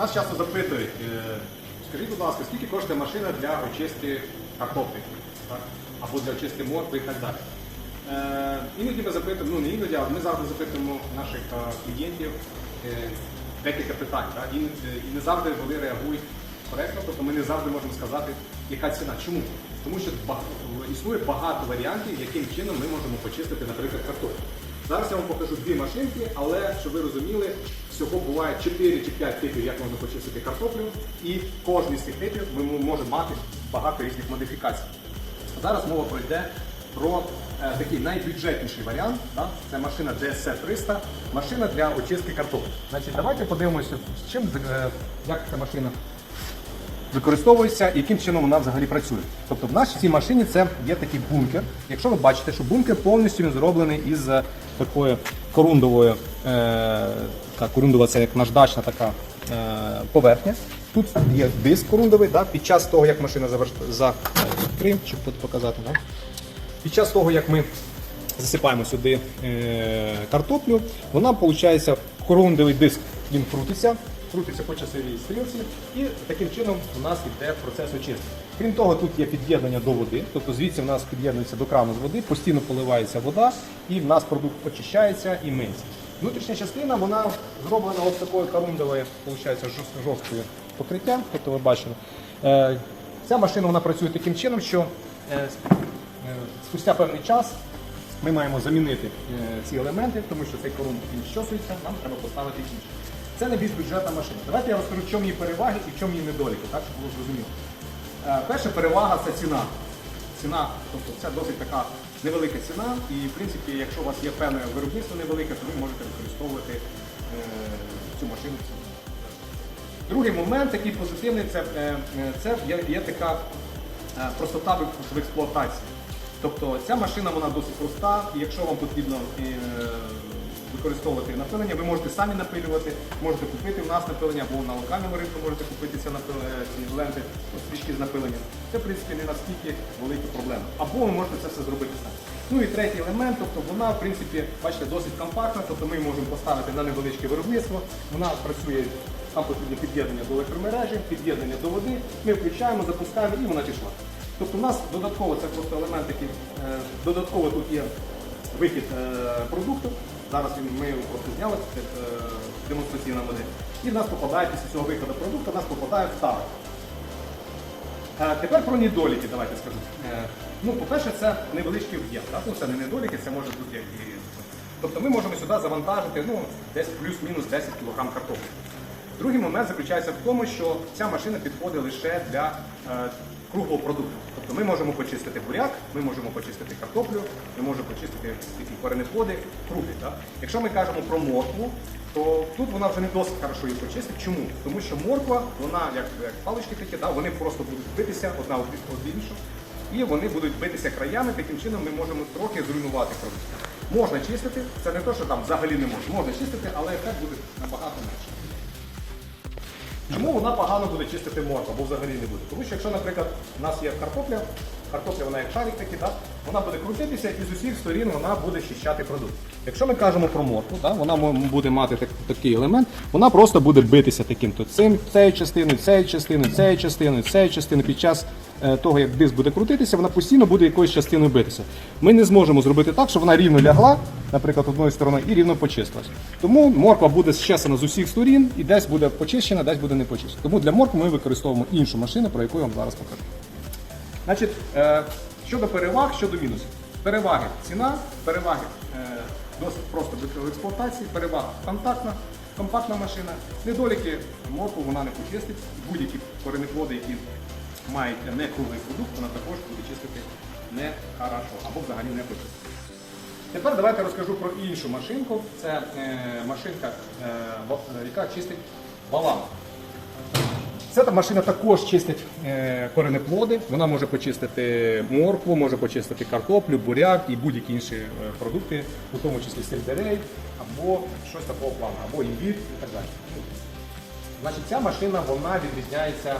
Нас часто запитують, е, скажіть, будь ласка, скільки коштує машина для очистки картоплі або для очистки моркви і так далі. Е, іноді ми запитуємо, ну не іноді, але ми завжди запитуємо наших е, клієнтів декілька питань. Так? І, не завжди вони реагують коректно, тобто ми не завжди можемо сказати, яка ціна. Чому? Тому що існує багато варіантів, яким чином ми можемо почистити, наприклад, картоплю. Зараз я вам покажу дві машинки, але щоб ви розуміли, всього буває 4 чи 5 типів, як можна почистити картоплю, і кожен з цих типів ми м- може мати багато різних модифікацій. Зараз мова пройде про е, такий найбюджетніший варіант. Так? Це машина DSC 300, машина для очистки картоплі. Значить, давайте подивимося, з чим е, як ця машина використовується і яким чином вона взагалі працює. Тобто в нашій цій машині це є такий бункер. Якщо ви бачите, що бункер повністю зроблений із е, такою корундовою, е, така корундова це як наждачна така е, поверхня. Тут є диск корундовий, да, під час того, як машина за Крим, щоб тут показати. Да? Під час того, як ми засипаємо сюди е, картоплю, вона, виходить, корундовий диск він крутиться, крутиться по часовій стрілці, і таким чином у нас йде процес очистки. Крім того, тут є під'єднання до води, тобто звідси в нас під'єднується до крану з води, постійно поливається вода, і в нас продукт очищається і миється. Внутрішня частина вона зроблена ось такою корундовою, жорсткою покриттям, тобто ви бачили. Е, Ця машина вона працює таким чином, що е, е, спустя певний час ми маємо замінити ці елементи, тому що цей корум щосується, нам треба поставити інший. Це найбільш бюджетна машина. Давайте я розкажу, в чому її переваги і в чому її недоліки, так, щоб було зрозуміло. Е, Перша перевага це ціна. Ціна, тобто це досить така невелика ціна, і в принципі, якщо у вас є певне виробництво невелике, то ви можете використовувати е, цю машину. Другий момент, такий позитивний, це, е, це є, є така простота в, експлуатації. Тобто ця машина вона досить проста, і якщо вам потрібно використовувати напилення, ви можете самі напилювати, можете купити в нас напилення або на локальному ринку можете купити е, ці ленти, ну, стрічки з напиленням. Це, в принципі, не настільки велика проблема. Або ви можете це все зробити самі. Ну і третій елемент, тобто вона, в принципі, бачите, досить компактна, тобто ми можемо поставити на невеличке виробництво, вона працює, там потрібно під'єднання до електромережі, під'єднання до води, ми включаємо, запускаємо і вона пішла. Тобто у нас додатково, це просто елемент такий, е, додатково тут є вихід е, продукту. Зараз ми його просто зняли, е, демонстраційна модель. І в нас попадає після цього виходу продукту, нас попадає в тару. Е, Тепер про недоліки, давайте скажу. Е, Ну, по-перше, це невеличкий об'єм. Ну, це не недоліки, це може бути як і. Тобто ми можемо сюди завантажити ну, десь плюс-мінус 10 кг картоплі. Другий момент заключається в тому, що ця машина підходить лише для круглого продукту. Тобто ми можемо почистити буряк, ми можемо почистити картоплю, ми можемо почистити такі коренеплоди, круглі. Так? Якщо ми кажемо про моркву, то тут вона вже не досить хорошо її почистить. Чому? Тому що морква, вона як, як палички такі, да, вони просто будуть битися одна об іншу, і вони будуть битися краями, таким чином ми можемо трохи зруйнувати продукт. Можна чистити, це не те, що там взагалі не можна. Можна чистити, але ефект буде набагато менше. Чому вона погано буде чистити моркву, або взагалі не буде? Тому що якщо, наприклад, у нас є картопля, картопля вона як шарик такий, да? вона буде крутитися і з усіх сторін вона буде щищати продукт. Якщо ми кажемо про моркву, да? вона буде мати так, такий елемент, вона просто буде битися таким то цим, цією частиною, цією частиною, цією частиною, цією частиною. Під час е, того, як диск буде крутитися, вона постійно буде якоюсь частиною битися. Ми не зможемо зробити так, щоб вона рівно лягла, наприклад, одною стороною, і рівно почистилась. Тому морква буде щесана з усіх сторін і десь буде почищена, десь буде не почищена. Тому для моркви ми використовуємо іншу машину, про яку я вам зараз покажу. Значить, е, щодо переваг, щодо мінусів. Переваги ціна, переваги е, досить просто в експлуатації, перевага контактна, компактна машина. Недоліки морку вона не почистить. Будь-які коренеплоди, які мають не круглий продукт, вона також буде чистити не хорошо або взагалі не почистить. Тепер давайте розкажу про іншу машинку. Це е, машинка, е, е, яка чистить балан. Ця машина також чистить коренеплоди. Вона може почистити моркву, може почистити картоплю, буряк і будь-які інші продукти, у тому числі сельдерей або щось такого плану, або імбір і так далі. Значить, ця машина вона відрізняється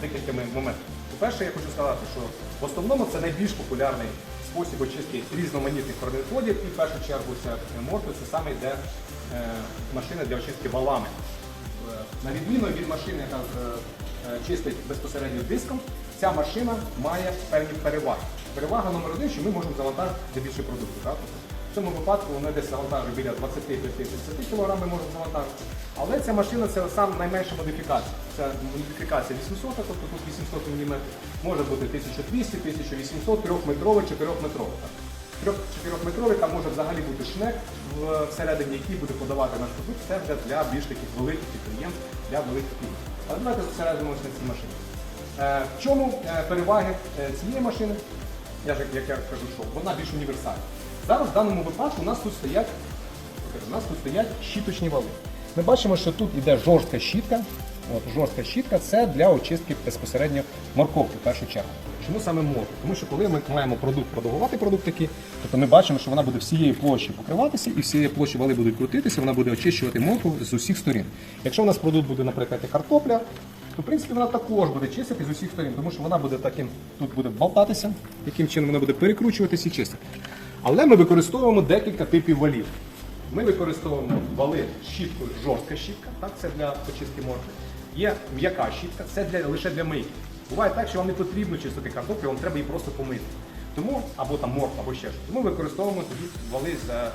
декількома моментами. По-перше, я хочу сказати, що в основному це найбільш популярний спосіб очистки різноманітних коренеплодів, і в першу чергу це морква, це саме йде е, машина для очистки валами. е, на відміну від машини, яка е, е, чистить безпосередньо диском, ця машина має певні переваги. Перевага номер один, що ми можемо завантажити більше продукту. В цьому випадку вона десь завантажує біля 25-30 кг можемо завантажити. Але ця машина це сам найменша модифікація. Це модифікація 800, тобто тут 800 мм, може бути 1200, 1800, 3-метровий, 4-метровий. так. 4-метровий там може взагалі бути шнек всередині, який буде подавати наш продукт. Це вже для більш таких великих підприємств, для великих фірм. Але давайте зосередимося на цій машині. Е, В чому е, переваги е, цієї машини? Я ж як я кажу, що вона більш універсальна. Зараз в даному випадку у нас тут стоять, у нас тут стоять щіточні вали. Ми бачимо, що тут йде жорстка щітка. От, жорстка щітка це для очистки безпосередньо морковки в першу чергу. Чому саме моркви? Тому що коли ми маємо продукт, продовгувати продукт такий, то ми бачимо, що вона буде всієї площі покриватися і всієї площі вали будуть крутитися, вона буде очищувати моркву з усіх сторін. Якщо у нас продукт буде, наприклад, картопля, то в принципі вона також буде чистити з усіх сторін, тому що вона буде таким, тут буде болтатися, яким чином вона буде перекручуватися і чистити. Але ми використовуємо декілька типів валів. Ми використовуємо вали з щіткою жорстка щітка, так, це для очистки моркви. Є м'яка щітка, це для, лише для мийки. Буває так, що вам не потрібно чистити картоплю, вам треба її просто помити. Тому, або там морква, або ще щось. Тому використовуємо тоді вали з е.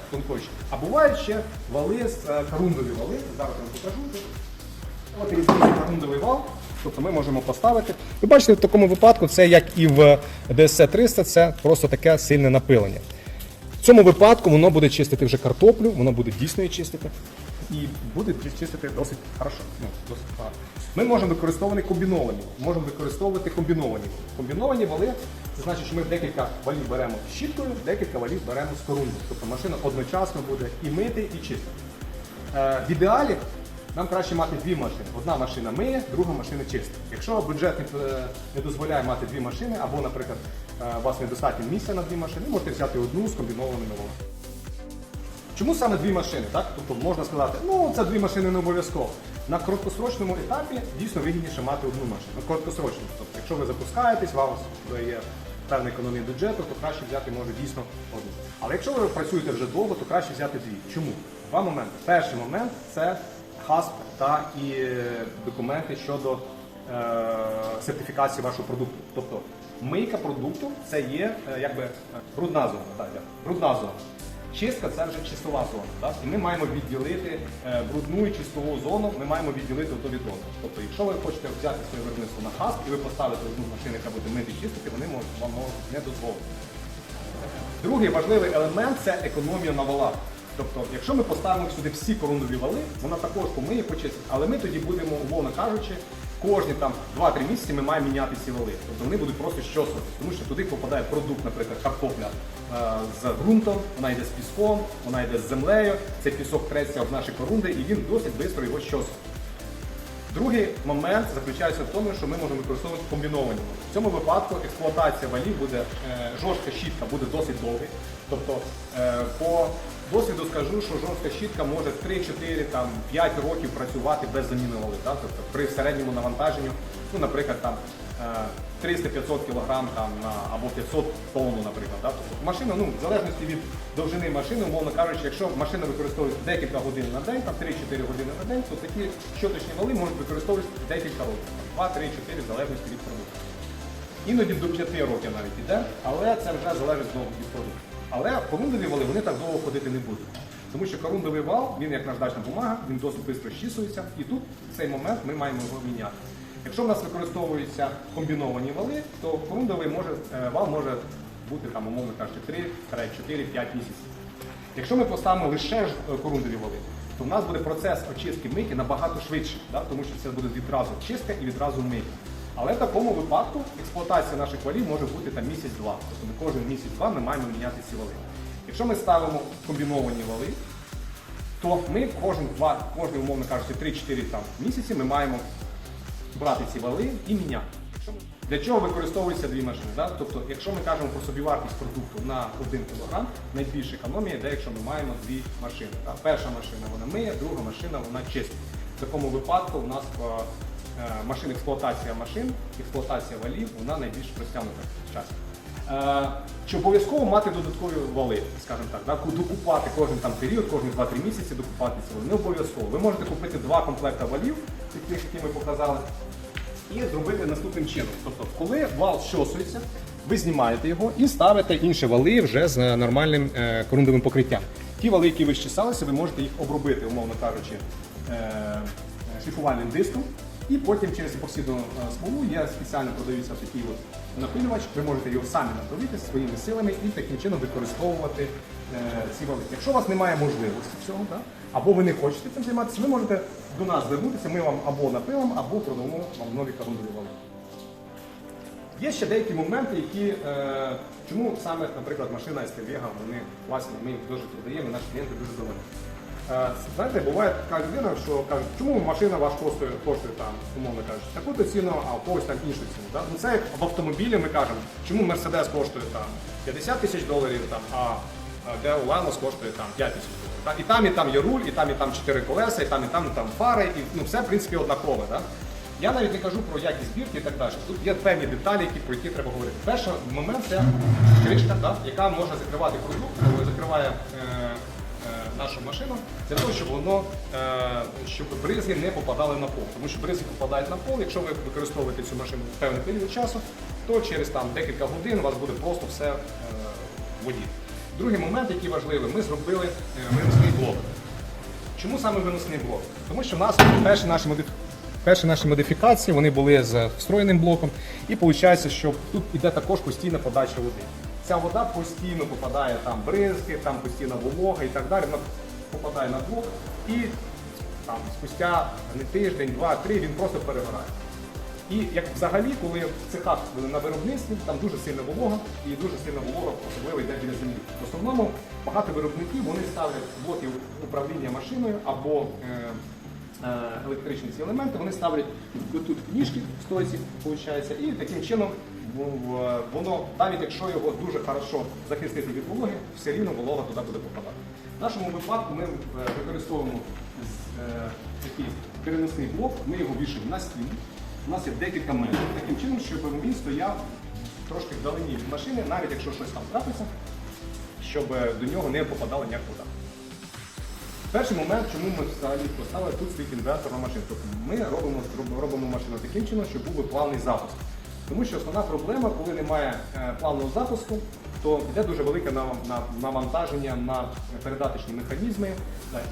А бувають ще вали з е, корундові вали. Зараз я вам покажу. От різний корундовий вал. Тобто ми можемо поставити. Ви бачите, в такому випадку це як і в DSC 300, це просто таке сильне напилення. В цьому випадку воно буде чистити вже картоплю, воно буде дійсно її чистити. І буде чистити досить хорошо. Ну, досить гарно. Ми можемо використовувати комбіновані. Можемо використовувати комбіновані. Комбіновані вали, це значить, що ми декілька валів беремо щіткою, декілька валів беремо з корундою. Тобто машина одночасно буде і мити, і чистити. Е, В ідеалі нам краще мати дві машини. Одна машина миє, друга машина чистить. Якщо бюджет не, е, дозволяє мати дві машини, або, наприклад, е, у вас недостатньо місця на дві машини, можете взяти одну з комбінованими валами. Чому саме дві машини? Так? Тобто можна сказати, ну це дві машини не обов'язково. На короткосрочному етапі дійсно вигідніше мати одну машину. На короткосрочному. Тобто, якщо ви запускаєтесь, у вас є певна економія бюджету, то краще взяти може дійсно одну. Але якщо ви працюєте вже довго, то краще взяти дві. Чому? Два моменти. Перший момент це хасп та і е, документи щодо е, сертифікації вашого продукту. Тобто мийка продукту це є е, якби брудна зона. Так, брудна зона. Чистка це вже чистова зона. Так? І ми маємо відділити брудну і чистову зону, ми маємо відділити ото від одного. Тобто, якщо ви хочете взяти своє виробництво на хасп і ви поставите одну машину, яка буде мити чистити, вони можуть, вам можуть не дозволити. Другий важливий елемент це економія на валах. Тобто, якщо ми поставимо сюди всі корундові вали, вона також помиє почистить, але ми тоді будемо, умовно кажучи, кожні там 2-3 місяці ми маємо міняти ці вали. Тобто вони будуть просто щосувати, тому що туди попадає продукт, наприклад, картопля е, з ґрунтом, вона йде з піском, вона йде з землею, цей пісок треться об наші корунди і він досить швидко його щосує. Другий момент заключається в тому, що ми можемо використовувати комбіновані. В цьому випадку експлуатація валів буде е, жорстка щітка буде досить довга. Тобто е, по досвіду скажу, що жорстка щітка може 3-4 там 5 років працювати без заміни вали. Да? Тобто при середньому навантаженню, ну, наприклад, там е, 300-500 кг там, на, або 500 тонн, наприклад. Да? Тобто машина, ну, в залежності від довжини машини, умовно кажучи, якщо машина використовується декілька годин на день, там 3-4 години на день, то такі щоточні вали можуть використовуватися декілька років. 2, 3, 4, в залежності від продукту. Іноді до 5 років навіть іде, але це вже залежить знову від продукту. Але корундові вали вони так довго ходити не будуть. Тому що корундовий вал, він як наждачна бумага, він досить швидко щісується, і тут в цей момент ми маємо його міняти. Якщо в нас використовуються комбіновані вали, то корундовий може, е, вал може бути там, умовно кажучи, 3, 4, 5 місяців. Якщо ми поставимо лише е, корундові вали, то в нас буде процес очистки мийки набагато швидше, да? тому що це буде відразу чистка і відразу мийка. Але в такому випадку експлуатація наших валів може бути там місяць-два. Тобто ми кожен місяць-два ми маємо міняти ці вали. Якщо ми ставимо комбіновані вали, то ми кожен два, кожен, умовно кажучи, 3-4 там місяці ми маємо брати ці вали і міняти. Для чого використовуються дві машини? Да? Тобто, якщо ми кажемо про собівартість продукту на 1 кг, найбільша економія йде, якщо ми маємо дві машини. Да? Перша машина вона миє, друга машина вона чистить. В такому випадку у нас е, машин експлуатація машин, експлуатація валів, вона найбільш розтягнута в часі. Е, Чи обов'язково мати додаткові вали, скажімо так, да? докупати кожен там період, кожні 2-3 місяці докупати ці вали. Не обов'язково. Ви можете купити два комплекти валів, тих, які ми показали, і зробити наступним чином. Тобто, коли вал щосується, ви знімаєте його і ставите інші вали вже з нормальним е, корундовим покриттям. Ті вали, які ви щесалися, ви можете їх обробити, умовно кажучи, е, е, шліфувальним диском. І потім через епоксидну е, смолу є спеціально продаються такий от напилювач. Ви можете його самі напилити своїми силами і таким чином використовувати е, ці вали. Якщо у вас немає можливості цього, да, або ви не хочете цим займатися, ви можете до нас звернутися, ми вам або напилимо, або продамо вам нові корундові вали. Є ще деякі моменти, які е, чому саме, наприклад, машина SPVega, вони власні, ми їх дуже продаємо, наші клієнти дуже довольні. Е, знаєте, буває така людина, що кажуть, чому машина ваш коштує, коштує там, умовно кажучи, таку-то ціну, а у когось там іншу ціну. Да? Ну, це як в автомобілі ми кажемо, чому Mercedes коштує там 50 тисяч доларів, там, а де у коштує там 5 тисяч доларів. І там, і там є руль, і там, і там 4 колеса, і там, і там, і там фари, і ну, все в принципі однакове. Да? Я навіть не кажу про якість збірки і так далі. Тут є певні деталі, які, про які треба говорити. Перший момент це кришка, да, яка може закривати продукт, закриває е, нашу машину, для того, щоб воно е, щоб бризги не попадали на пол. Тому що бризги попадають на пол, якщо ви використовуєте цю машину в певний період часу, то через там, декілька годин у вас буде просто все е, в воді. Другий момент, який важливий, ми зробили е, виносний блок. Чому саме виносний блок? Тому що в нас перші наші. Перші наші модифікації вони були з встроєним блоком, і виходить, що тут іде також постійна подача води. Ця вода постійно попадає там бризки, там постійна волога і так далі. Вона попадає на блок і там спустя не тиждень, два-три він просто перегорає. І як взагалі, коли в цехах на виробництві, там дуже сильна волога і дуже сильна волога, особливо йде біля землі. В основному багато виробників вони ставлять блоки управління машиною або е, е, електричні ці елементи, вони ставлять тут ніжки в стойці, виходить, і таким чином воно, навіть якщо його дуже хорошо захистити від вологи, все рівно волога туди буде попадати. В нашому випадку ми е, використовуємо е, такий переносний блок, ми його вішаємо на стіну. У нас є декілька метрів, таким чином, щоб він стояв трошки вдалині від машини, навіть якщо щось там трапиться, щоб е, до нього не попадала ніяк вода. Перший момент, чому ми взагалі поставили тут свій інвертор на машину. Тобто ми робимо, робимо машину таким чином, щоб був плавний запуск. Тому що основна проблема, коли немає е, плавного запуску, то йде дуже велике нав- нав- навантаження на передаточні механізми,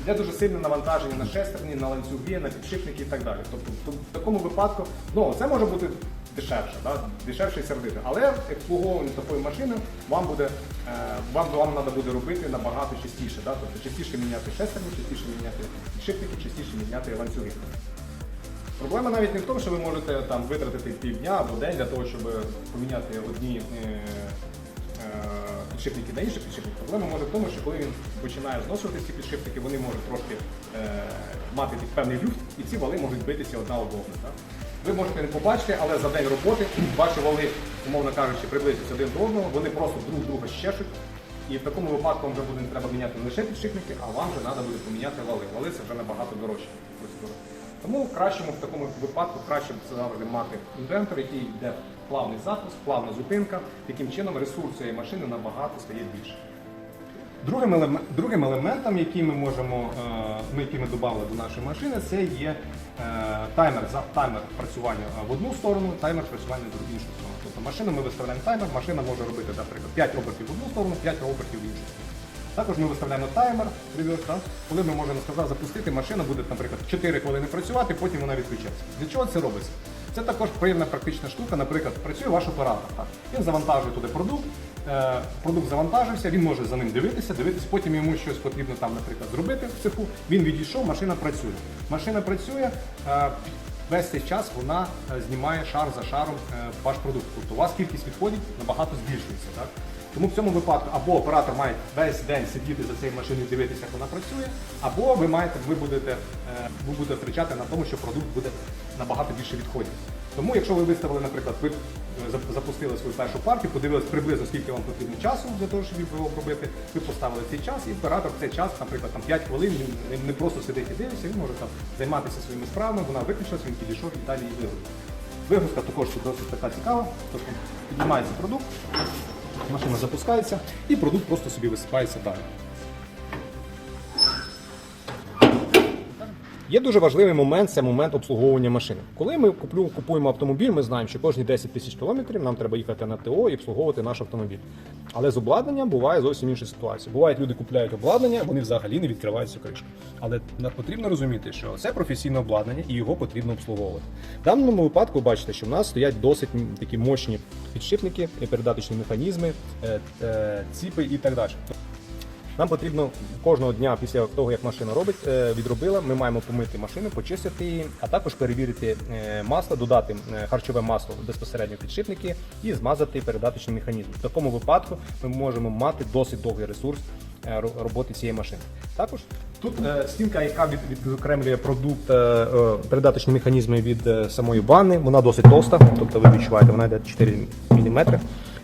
йде дуже сильне навантаження на шестерні, на ланцюги, на підшипники і так далі. Тобто в такому випадку, ну це може бути дешевше, да, дешевше і сердито. Але обслуговування такої машини вам буде е, вам, вам треба буде робити набагато частіше. Да? Тобто частіше міняти шестерні, частіше міняти підшипники, частіше міняти ланцюги. Проблема навіть не в тому, що ви можете там витратити півдня або день для того, щоб поміняти одні е, е, підшипники на інші підшипники. Проблема може в тому, що коли він починає зношувати ці підшипники, вони можуть трошки е, мати певний люфт, і ці вали можуть битися одна об одну. Ви можете не побачити, але за день роботи ваші вали, умовно кажучи, приблизяться один до одного, вони просто друг друга щешуть. І в такому випадку вам вже буде треба міняти не лише підшипники, а вам вже треба буде поміняти вали. Вали це вже набагато дорожча процедура. Тому в кращому в такому випадку краще завжди мати інвентор, який йде плавний запуск, плавна зупинка. Таким чином ресурс цієї машини набагато стає більше. Другим, елеме- другим елементом, який ми можемо, е, ми, який ми додали до нашої машини, це є е, таймер, таймер працювання в одну сторону, таймер працювання в іншу сторону. Тобто машину ми виставляємо таймер, машина може робити, наприклад, 5 обертів в одну сторону, 5 обертів в іншу сторону. Також ми виставляємо таймер, коли ми можемо сказати, запустити, машина буде, наприклад, 4 хвилини працювати, потім вона відключається. Для чого це робиться? Це також приємна практична штука. Наприклад, працює ваш оператор. Так? Він завантажує туди продукт, е, продукт завантажився, він може за ним дивитися, дивитися, потім йому щось потрібно там, наприклад, зробити в цеху. Він відійшов, машина працює. Машина працює. е, Весь цей час вона е, знімає шар за шаром ваш продукт. Тобто у вас кількість відходів набагато збільшується. Так? Тому в цьому випадку або оператор має весь день сидіти за цією машиною, дивитися, як вона працює, або ви маєте, ви будете, е, ви будете втрачати на тому, що продукт буде набагато більше відходів. Тому, якщо ви виставили, наприклад, ви е, запустили свою першу партію, подивились приблизно скільки вам потрібно часу для того, щоб його обробити, ви поставили цей час, і оператор цей час, наприклад, там 5 хвилин, він не, просто сидить і дивиться, він може там займатися своїми справами, вона виключилась, він підійшов і далі її вигрузив. Вигрузка також досить така цікава, тобто піднімається продукт, машина запускається і продукт просто собі висипається далі. Є дуже важливий момент це момент обслуговування машини. Коли ми купуємо автомобіль, ми знаємо, що кожні 10 тисяч кілометрів нам треба їхати на ТО і обслуговувати наш автомобіль. Але з обладнанням буває зовсім інша ситуація. Бувають люди купляють обладнання, вони взагалі не відкривають цю кришку. Але потрібно розуміти, що це професійне обладнання і його потрібно обслуговувати. В даному випадку бачите, що в нас стоять досить такі мощні підшипники, передаточні механізми, е, е, ціпи і так далі. Нам потрібно кожного дня після того, як машина робить, е, відробила, ми маємо помити машину, почистити її, а також перевірити е, масло, додати е, харчове масло безпосередньо підшипники і змазати передаточний механізм. В такому випадку ми можемо мати досить довгий ресурс роботи цієї машини. Також тут стінка, яка від, відокремлює продукт передаточні механізми від самої ванни, вона досить товста, тобто ви відчуваєте, вона йде 4 мм.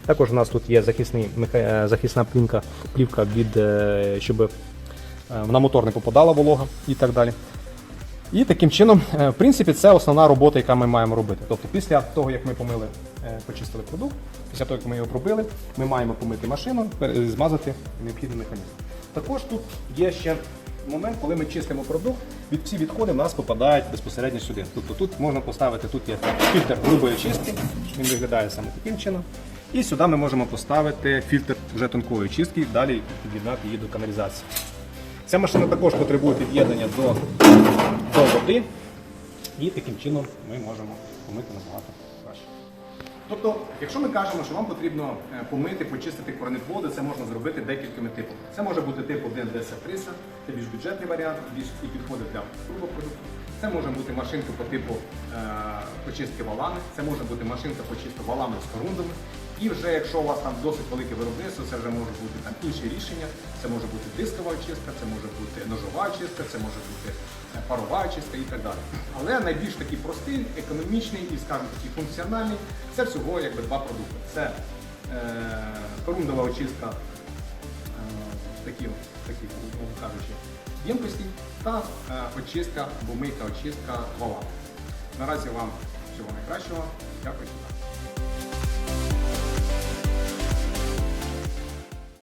Також у нас тут є захисний, е, захисна плінка, плівка від, е, щоб е, на мотор не попадала волога і так далі. І таким чином, в принципі, це основна робота, яка ми маємо робити. Тобто, після того, як ми помили, почистили продукт, після того, як ми його пробили, ми маємо помити машину, змазати необхідний механізм. Також тут є ще момент, коли ми чистимо продукт, від всі відходи в нас попадають безпосередньо сюди. Тобто тут можна поставити, тут є фільтр грубої чистки, він виглядає саме таким чином. І сюди ми можемо поставити фільтр вже тонкої чистки, далі під'єднати її до каналізації. Ця машина також потребує під'єднання до, до води, і таким чином ми можемо помити набагато краще. Тобто, якщо ми кажемо, що вам потрібно е, помити, почистити коренит воду, це можна зробити декількома типами. Це може бути тип 1 10 300 це більш бюджетний варіант, більш і підходить для турбопродуктів. Це може бути машинка по типу е, почистки валами, це може бути машинка по чисту валами з корундами. І вже якщо у вас там досить велике виробництво, це вже може бути там інші рішення. Це може бути дискова очистка, це може бути ножова очистка, це може бути е, парова очистка і так далі. Але найбільш такий простий, економічний і, скажімо, такий функціональний це всього якби два продукти. Це е, корундова очистка е, такі, такі, кажучи, ємкості та е, очистка або мийка очистка вала. Наразі вам всього найкращого. Дякую.